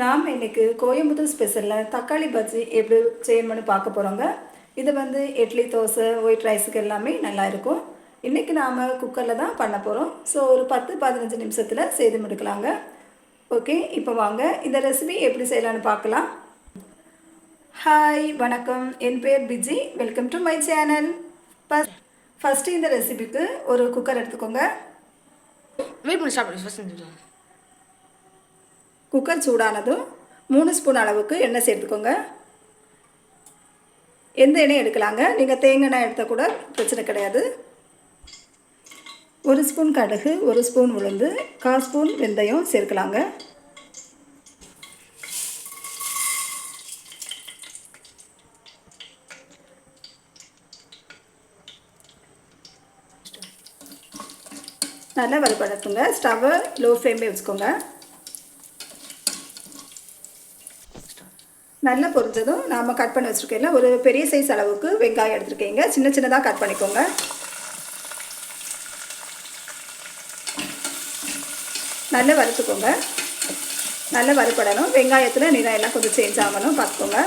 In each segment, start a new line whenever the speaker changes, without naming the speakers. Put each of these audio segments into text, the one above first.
நாம் இன்றைக்கி கோயம்புத்தூர் ஸ்பெஷலில் தக்காளி பஜ்ஜி எப்படி செய்யணும்னு பார்க்க போகிறோங்க இது வந்து இட்லி தோசை ஒயிட் ரைஸுக்கு எல்லாமே நல்லா இருக்கும். இன்றைக்கி நாம் குக்கரில் தான் பண்ண போகிறோம் ஸோ ஒரு பத்து பதினஞ்சு நிமிஷத்தில் செய்து முடிக்கலாங்க. ஓகே இப்போ வாங்க. இந்த ரெசிபி எப்படி செய்யலான்னு பார்க்கலாம். ஹாய் வணக்கம். என் பேர் BG. Welcome to my channel first first இந்த ரெசிபிக்கு ஒரு குக்கர் எடுத்துக்கோங்க.
வெயிட் பண்ணி ஸ்டார்ட் ஃபஸ்ட்
குக்கர் சூடானதும் மூணு ஸ்பூன் அளவுக்கு எண்ணெய் சேர்த்துக்கோங்க. எந்த எண்ணெய் எடுக்கலாங்க? நீங்கள் தேங்காய் எண்ணெய் எடுத்தால் கூட பிரச்சனை கிடையாது. ஒரு ஸ்பூன் கடுகு ஒரு ஸ்பூன் உளுந்து கால் ஸ்பூன் வெந்தயம் சேர்க்கலாங்க. நல்லா வறுபடட்டுங்க ஸ்டவ்வை லோ ஃப்ளேம்லேயே வச்சுக்கோங்க. நல்லா பொரிஞ்சதும் நாம் கட் பண்ணி வச்சுருக்கேன் ஒரு பெரிய சைஸ் அளவுக்கு வெங்காயம் எடுத்துருக்கீங்க. சின்ன சின்னதாக கட் பண்ணிக்கோங்க. நல்லா வறுத்துக்கோங்க. நல்லா வறுப்படணும். வெங்காயத்தில் நிறம் எல்லாம் கொஞ்சம் சேஞ்ச் ஆகணும். பார்த்துக்கோங்க.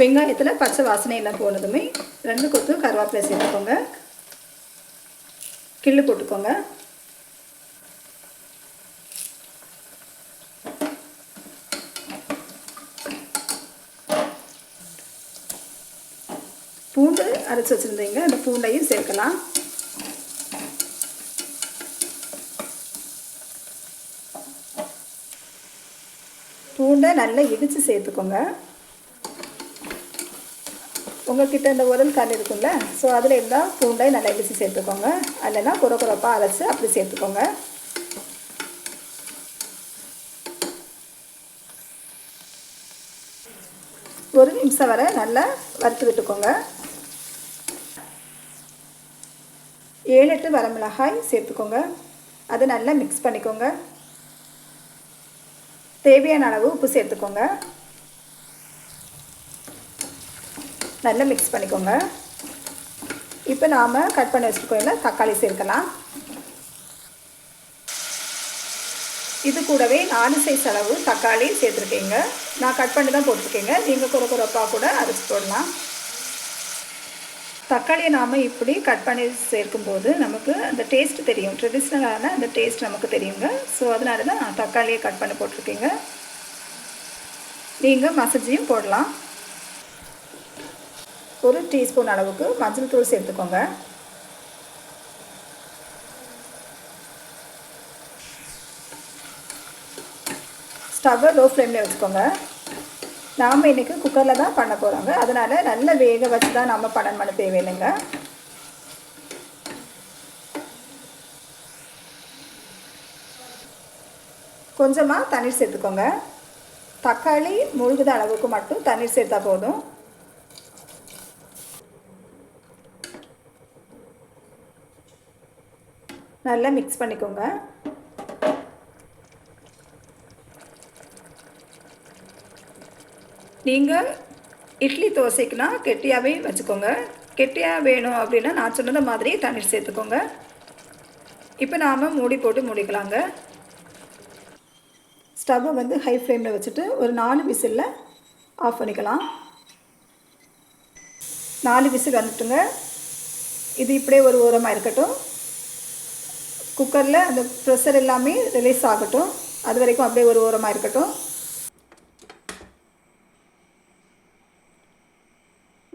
வெங்காயத்தில் பச்சை வாசனை எல்லாம் போனதுமே ரெண்டு கொத்து கருவேப்பிலை சேர்த்துக்கோங்க. கிள்ளு போட்டுக்கோங்க. பூண்டு அரைச்சி வச்சுருந்தீங்க. அந்த பூண்டையும் சேர்க்கலாம். பூண்டை நல்லா இடித்து சேர்த்துக்கோங்க. உங்கள்கிட்ட இந்த உரல் கல் இருக்கும்ல ஸோ அதில் இருந்தால் பூண்டை நல்லா இடித்து சேர்த்துக்கோங்க. இல்லைன்னா குறை குறைப்பாக அரைச்சி அப்படி சேர்த்துக்கோங்க. ஒரு நிமிஷம் வரை நல்லா வறுத்து விட்டுக்கோங்க. ஏழு எட்டு வரமிளகாய் சேர்த்துக்கோங்க. அதை நல்லா மிக்ஸ் பண்ணிக்கோங்க. தேவையான அளவு உப்பு சேர்த்துக்கோங்க. நல்லா மிக்ஸ் பண்ணிக்கோங்க. இப்போ நாம் கட் பண்ணி வச்சுருக்கோம்ல தக்காளி சேர்க்கலாம். இது கூடவே நாலு சைஸ் அளவு தக்காளி சேர்த்துருக்கீங்க. நான் கட் பண்ணி தான் போட்டிருக்கேங்க. நீங்கள் குறை குறைப்பாக கூட அரைச்சி போடலாம். தக்காளியை நாம் இப்படி கட் பண்ணி சேர்க்கும்போது நமக்கு அந்த டேஸ்ட் தெரியும். ட்ரெடிஷ்னலான அந்த டேஸ்ட் நமக்கு தெரியுங்க. ஸோ அதனால தான் நான் தக்காளியை கட் பண்ணி போட்டிருக்கீங்க. நீங்கள் மசஜியும் போடலாம். ஒரு டீஸ்பூன் அளவுக்கு மஞ்சள் தூள் சேர்த்துக்கோங்க. ஸ்டவ்வை லோ ஃப்ளேமில் வச்சுக்கோங்க. நாம் இன்றைக்கி குக்கரில் தான் பண்ண போகிறோங்க அதனால் நல்ல வேக வச்சு தான் நம்ம பணம் பண்ண தேவையில்லைங்க கொஞ்சமாக தண்ணீர் சேர்த்துக்கோங்க. தக்காளி முழுகுத அளவுக்கு மட்டும் தண்ணீர் சேர்த்தா போதும். நல்லா மிக்ஸ் பண்ணிக்கோங்க. நீங்கள் இட்லி தோசைக்குனா கெட்டியாகவே வச்சுக்கோங்க. கெட்டியாக வேணும் அப்படின்னா நான் சொன்னது மாதிரி தண்ணீர் சேர்த்துக்கோங்க. இப்போ நாம் மூடி போட்டு மூடிக்கலாங்க. ஸ்டவ்வை வந்து ஹை ஃப்ளேமில் வச்சுட்டு ஒரு நாலு விசிலில் ஆஃப் பண்ணிக்கலாம். நாலு விசில் வந்துட்டுங்க. இது இப்படியே ஒரு ஓரமாக இருக்கட்டும். குக்கரில் அந்த ப்ரெஷர் எல்லாமே ரிலீஸ் ஆகட்டும். அது வரைக்கும் அப்படியே ஒரு ஓரமாக இருக்கட்டும்.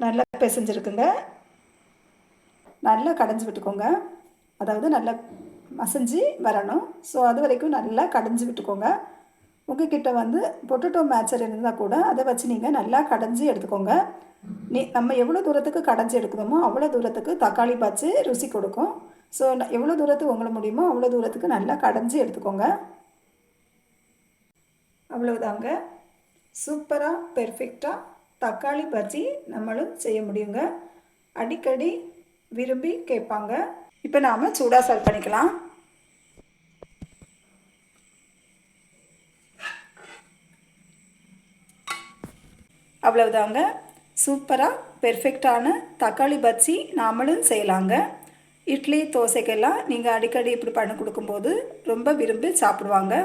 நல்லா பிசைஞ்சிருக்குங்க. நல்லா கடைஞ்சி விட்டுக்கோங்க. அதாவது நல்லா மசஞ்சு வரணும். ஸோ அது வரைக்கும் நல்லா கடைஞ்சி விட்டுக்கோங்க. உங்ககிட்ட வந்து பொட்டேட்டோ மேட்சர் இருந்தால் கூட அதை வச்சு நீங்கள் நல்லா கடைஞ்சி எடுத்துக்கோங்க. நீ நம்ம எவ்வளோ தூரத்துக்கு கடைஞ்சி எடுக்கணுமோ அவ்வளோ தூரத்துக்கு தக்காளி பாய்ச்சி ருசி கொடுக்கும். ஸோ எவ்வளோ தூரத்துக்கு உங்களை முடியுமோ அவ்வளோ தூரத்துக்கு நல்லா கடைஞ்சி எடுத்துக்கோங்க. அவ்வளோதாங்க சூப்பராக பெர்ஃபெக்டாக தக்காளி பஜ்ஜி நம்மளும் செய்ய முடியுங்க. அடிக்கடி விரும்பி கேட்பாங்க. இப்போ நாம் சூடாக சர்வ் பண்ணிக்கலாம். அவ்வளவுதாங்க. சூப்பராக பெர்ஃபெக்டான தக்காளி பஜ்ஜி நாமளும் செய்யலாங்க. இட்லி தோசைக்கெல்லாம் நீங்கள் அடிக்கடி இப்படி பண்ணி கொடுக்கும்போது ரொம்ப விரும்பி சாப்பிடுவாங்க.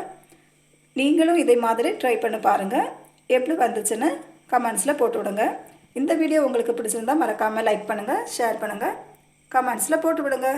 நீங்களும் இதே மாதிரி ட்ரை பண்ணி பாருங்கள் எப்படி வந்துச்சுன்னு கமெண்ட்ஸில் போட்டு விடுங்க. இந்த வீடியோ உங்களுக்கு பிடிச்சிருந்தால் மறக்காமல் லைக் பண்ணுங்கள் ஷேர் பண்ணுங்கள் கமெண்ட்ஸில் போட்டு விடுங்க.